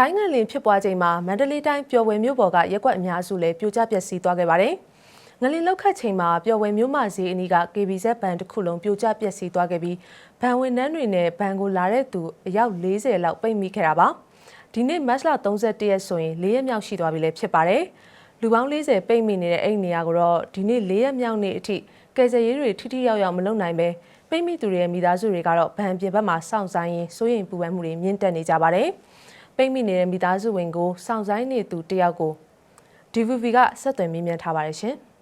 ကိုင်းငံလင်ဖြစ်ပွားချိန်မှာမန္တလေးတိုင်းပျော်ဝယ်မြို့ပေါ်ကရက်ကွက်အများစုလည်းပြိုကျပျက်စီးသွားခဲ့ပါတယ်။ငလင်လောက်ခတ်ချိန်မှာပျော်ဝယ်မြို့မဈေးအနီးက KBZ ဘဏ်တစ်ခုလုံးပြိုကျပျက်စီးသွားခဲ့ပြီးဘဏ်ဝန်ထမ်းတွေနဲ့ဘဏ်ကိုလာတဲ့သူအယောက်40လောက်ပိတ်မိခဲ့တာပါ။ဒီနေ့မတ်လ31ရက်ဆိုရင်၄ရက်မြောက်ရှိသွားပြီလည်းဖြစ်ပါတယ်။လူပေါင်း40ပိတ်မိနေတဲ့အဲ့ဒီနေရာကိုတော့ဒီနေ့၄ရက်မြောက်နေ့အထိကယ်ဆယ်ရေးတွေထိထိရောက်ရောက်မလုပ်နိုင်ပဲပိတ်မိသူတွေရဲ့မိသားစုတွေကတော့ဗန်ပြင်ဘက်မှာစောင့်ဆိုင်ရင်စိုးရိမ်ပူပန်မှုတွေမြင့်တက်နေကြပါတယ်။ ပိတ်မိနေတဲ့မိသားစုဝင်ကိုစောင့်ဆိုင်နေသူတယောက်ကို DVB ကဆက်သွယ်မေးမြန်းထားပါတယ်ရှင်။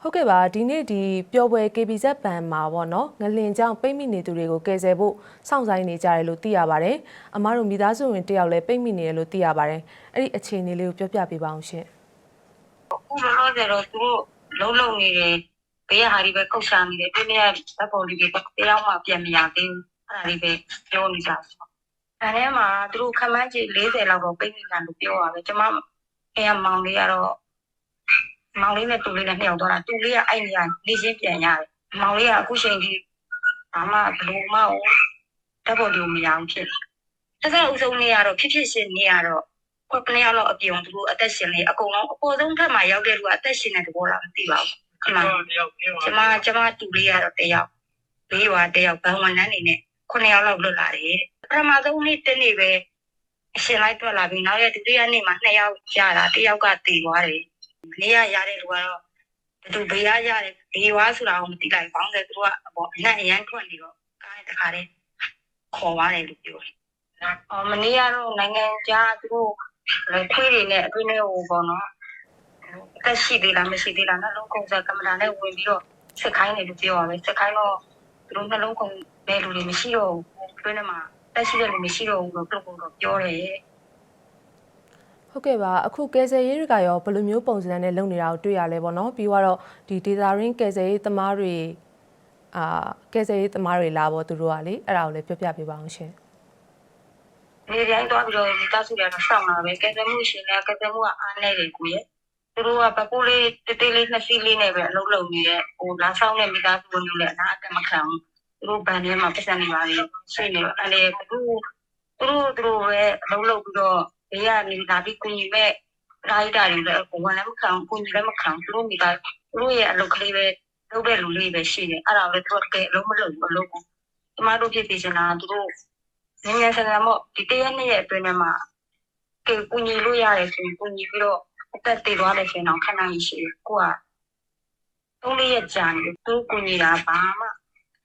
ဟုတ်ကဲ့ပါဒီနေ့ဒီပျော်ပွဲ KBZ ဘဏ်မှာပေါ့နော်ငလင်ကြောင့်ပိတ်မိနေသူတွေကိုကယ်ဆယ်ဖို့စောင့်ဆိုင်နေကြတယ်လို့သိရပါတယ်။အမားတို့မိသားစုဝင်တယောက်လည်းပိတ်မိနေတယ်လို့သိရပါတယ်။အဲ့ဒီအခြေအနေလေးကိုပြောပြပေးပါအောင်ရှင်အခုလောလောဆယ်တော့သူတို့လုံးလုံးနေတယ်ဘေးကဟာဒီပဲကုတ်ရှာနေတယ်ဒီနေ့ကဓာတ်ပုံလေးတွေတရားမှပြန်မရသေးဘူး အဲ့ဒါလေးပဲပြောနေကြတယ်အဲထဲမှာသူတို့ခမန်းကြီး40လောက်တော့ပိတ်မိတာလို့ပြောပါပဲကျမအဲမောင်လေးကတော့မောင်လေးနဲ့တူလေးနဲ့နှစ်ယောက်တော့တာတူလေးကအဲ့နေရာနေချင်းပြန်ရတယ်မောင်လေးကအခုချိန်ဒီဘာမှဘလို့မဟုတ်ဓာတ်ပုံတွေမရအောင်ဖြစ်တယ်အဲ့ဒါဥဆုံးနေရတော့ဖြစ်ဖြစ်ရှင်နေရတော့ခွက်ကနေရတော့အပြုံသူတို့အသက်ရှင်နေအကုန်လုံးအပေါ်ဆုံးထက်မှာရောက်တဲ့လူကအသက်ရှင်တဲ့သဘောလားမသိပါဘူးခဏကျမကျမတူလေးရတော့တယောက်ဘေးရွာတယောက်ဘန်ဝန်ထမ်းနေနဲ့ခုနှ စ်ယောက်လောက်လွတ်လာတယ်ပထမဆုံးနေ့တနေ့ပဲအရှင်လိုက်တွေ့လာပြီးနောက်ရက်ဒုတိယနေ့မှာနှစ်ယောက်ရတာတယောက်ကတည်သွားတယ်နေရရတဲ့လူကတော့သူဘေးရရတယ်ဘေးရွာဆိုတာကိုမသိလိုက်ဘောင်းတယ်သူတို့ကပေါ့အနက်အရန်ထွက်နေတော့ကားတခါတည်းခေါ်သွားတယ်လို့ပြောတယ်အော်မနေ့ကတော့နိုင်ငံခြားသူတို့ခွေးတွေနဲ့အတွင်းထဲဟိုပေါ့နော်တက်ရှိသေးလားမရှိသေးလားနှလုံးကုန်စားကင်မရာနဲ့ဝင်ပြီးတော့စက်ခိုင်းတယ်လို့ပြောရမယ်စက်ခိုင်းတော့ သူတို့နှလုံးကုန်တဲ့လူတွေမရှိတော့ဘူးအတွင်းထဲမှာတက်ရှိတဲ့လူမရှိတော့ဘူးလို့ပြုတ်ဖို့တော့ပြောတယ်ဟုတ်ကဲ့ပါအခုကယ်ဆယ်ရေးတွေကရောဘယ်လိုမျိုးပုံစံနဲ့လုပ်နေတာကိုတွေ့ရလဲပေါ့နော်ပြီးတော့ဒီ data ring ကယ်ဆယ်ရေးသမားတွေအာကယ်ဆယ်ရေးသမားတွေလာပေါ့သူတို့ကလေအဲ့ဒါကိုလည်းပြောပြပေးပါအောင်ရှင်နေတိုင်းတော့ပြီးတော့ဒီတဆုတွေတော့စောင့်လာပဲကဲဆယ်မှုရှင်လည်းကဲဆယ်မှုကအားနေတယ်ကိုရဲ့ သူတို့ကပကူလေးတေးသေးလေးနှစ်စီးလေးနဲ့ပဲအလုပ်လုပ်နေရဲ့ဟိုလာဆောင်တဲ့မိသားစုဝင်တွေလည်းအနာအကမခံဘူးသူတို့ဘန်ထဲမှာပတ်စံနေပါလေရှိနေတော့အဲ့လေသူတို့သူတို့သူတို့ပဲအလုပ်လုပ်ပြီးတော့ဘေးကနေလာပြီးကုညီမဲ့ရာဟိတာတွေလည်းကိုယ်လည်းမခံကုညီလည်းမခံသူတို့မိသားသူတို့ရဲ့အလုပ်ကလေးပဲလုပ်တဲ့လူလေးပဲရှိတယ်အဲ့ဒါလည်းသူတို့ကဲအလုပ်မလုပ်ဘူးအလုပ်ကိုကျမတို့ဖြစ်ဖြစ်ချင်တာသူတို့ငယ်ငယ်ဆန်ဆန်ပေါ့ဒီတရက်နှစ်ရက်အတွင်းထဲမှာကေကူညီလို့ရတယ်ဆိုရင်ကူညီပြီးတော့ အသက်တည်သွားတယ်ဆိုရင်တော့ခဏကြီးရှိတယ်ကိုကသုံးလေးရက်ကြာနေသူကူညီတာဘာမှ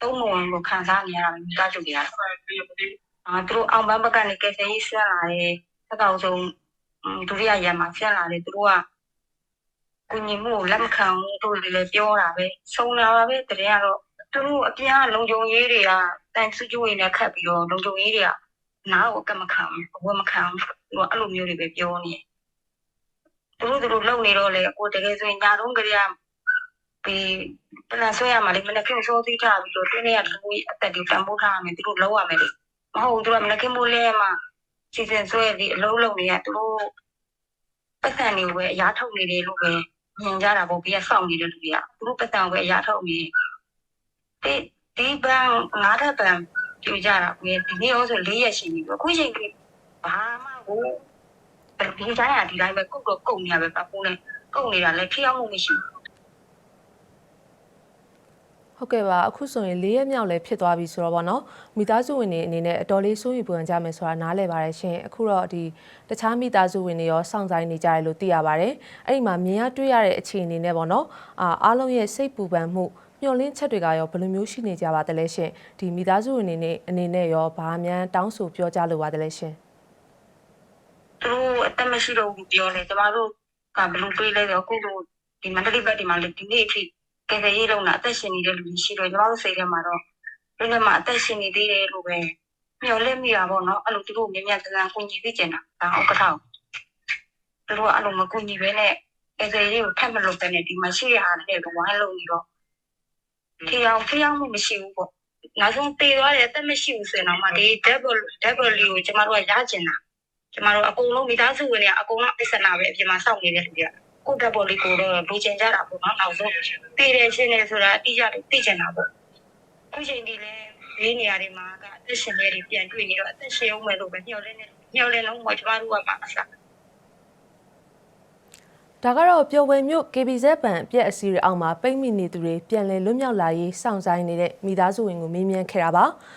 သုံးမဝင်လို့ခံစားနေရတာမိသားစုတွေရတယ်အာသူတို့အောင်ပန်းဘက်ကနေကယ်ဆယ်ရေးဆင်းလာတယ်အကောက်ဆုံးဒုတိယရက်မှာဆင်းလာတယ်သူတို့ကကူညီမှုလက်မခံဘူးတို့လည်းပြောတာပဲဆုံးလာပါပဲတကယ်ကတော့သူတို့အပြင်ကလုံခြုံရေးတွေကတန်စုကျိုးရင်းနဲ့ခတ်ပြီးတော့လုံခြုံရေးတွေကနားကိုကမခံဘူးဘဝမခံဘူးသူကအဲ့လိုမျိုးတွေပဲပြောနေ သူတို့သူတို့လုံနေတော့လေကိုတကယ်ဆိုရင်ညာတော့ကလေးကပြီးပလန်ဆွဲရမှာလေမနေ့ကစောသီးထားပြီးတော့တင်းနေရလူကြီးအသက်တွေတန်ဖိုးထားရမယ်သူတို့လောက်ရမယ်လေမဟုတ်သူကမနေ့ကမိုးလဲမှာစီစဉ်ဆွဲပြီးအလုံးလုံးနေရသူတို့ပတ်စံတွေပဲအရာထုတ်နေတယ်လို့ပဲမြင်ကြတာပေါ့ဘေးကစောင့်နေတဲ့လူတွေကသူတို့ပတ်စံကိုပဲအရာထုတ်နေဒီဒီဘန်ငါးထပ်ဘန်ပြကြတာကိုဒီနေ့ရောဆို၄ရက်ရှိပြီအခုချိန်ကြီးဘာမှကို ဒီတိုင်းကဒီတိုင်းပဲကုတ်တော့ကုတ်နေရပဲပပိုးနဲ့ကုတ်နေတာလည်းဖျောက်မှုမရှိဘူးဟုတ်ကဲ့ပါအခုဆိုရင်၄ရက်မြောက်လည်းဖြစ်သွားပြီဆိုတော့ဗောနော်မိသားစုဝင်တွေအနေနဲ့အတော်လေးစိုးရိမ်ပူပန်ကြမယ်ဆိုတာနားလည်ပါတယ်ရှင်အခုတော့ဒီတခြားမိသားစုဝင်တွေရောစောင့်ဆိုင်နေကြတယ်လို့သိရပါတယ်အဲ့ဒီမှာမြင်ရတွေ့ရတဲ့အခြေအနေနဲ့ဗောနော်အာအားလုံးရဲ့စိတ်ပူပန်မှုမျှော်လင့်ချက်တွေကရောဘယ်လိုမျိုးရှိနေကြပါသလဲရှင်ဒီမိသားစုဝင်တွေနဲ့အနေနဲ့ရောဘာမှန်းတောင်းဆိုပြောကြလိုပါသလဲရှင် သူတို့အသက်မရှိတော့ဘူးပြောတယ်ကျမတို့ကဘယ်လိုပြေးလဲဆိုအခုတို့ဒီမန္တလေးဘက်ဒီမှာလေဒီနေ့အထိကယ်ဆယ်ရေးလုံးတာအသက်ရှင်နေတဲ့လူတွေရှိတော့ကျမတို့စိတ်ထဲမှာတော့ဒီနေ့မှအသက်ရှင်နေသေးတယ်လို့ပဲမျှော်လင့်မိတာပေါ့နော်အဲ့လိုသူတို့မြင်မြတ်တန်ကိုညီသိကျင်တာဒါဥက္ကဋ္ဌသူတို့ကအဲ့လိုမကူညီဘဲနဲ့ကယ်ဆယ်ရေးကိုထပ်မလုပ်တဲ့နဲ့ဒီမှာရှိရတာတဲ့ဝိုင်းလုံးပြီးတော့ဖျောင်းဖျောင်းမှုမရှိဘူးပေါ့နောက်ဆုံးတည်သွားတယ်အသက်မရှိဘူးဆိုရင်တော့မှဒီ double double လေးကိုကျမတို့ကရကျင်တာ ကျမတို့အကုန်လုံးမိသားစုဝင်တွေကအကုန်လုံးအစ္စနာပဲအပြင်မှာစောင့်နေတဲ့လူတွေကကိုတက်ပေါ်လေးကိုတော့လူချင်ကြတာပေါ့နော်နောက်ဆုံးတည်တယ်ရှင်းတယ်ဆိုတာအတိအကျသိချင်တာပေါ့အခုချိန်ဒီလဲဘေးနေရာတွေမှာကအသက်ရှင်တွေပြန်တွေ့နေတော့အသက်ရှင်အောင်မယ်လို့ပဲညှော်လင်းနေညှော်လင်းလုံးမကျမတို့ကမှအစားဒါကတော့ပျော်ဝယ်မြို့ KBZ ဘဏ်အပြက်အစည်းတွေအောက်မှာပိတ်မိနေသူတွေပြန်လည်လွတ်မြောက်လာရေးစောင့်ဆိုင်နေတဲ့မိသားစုဝင်ကိုမေးမြန်းခဲ့တာပါ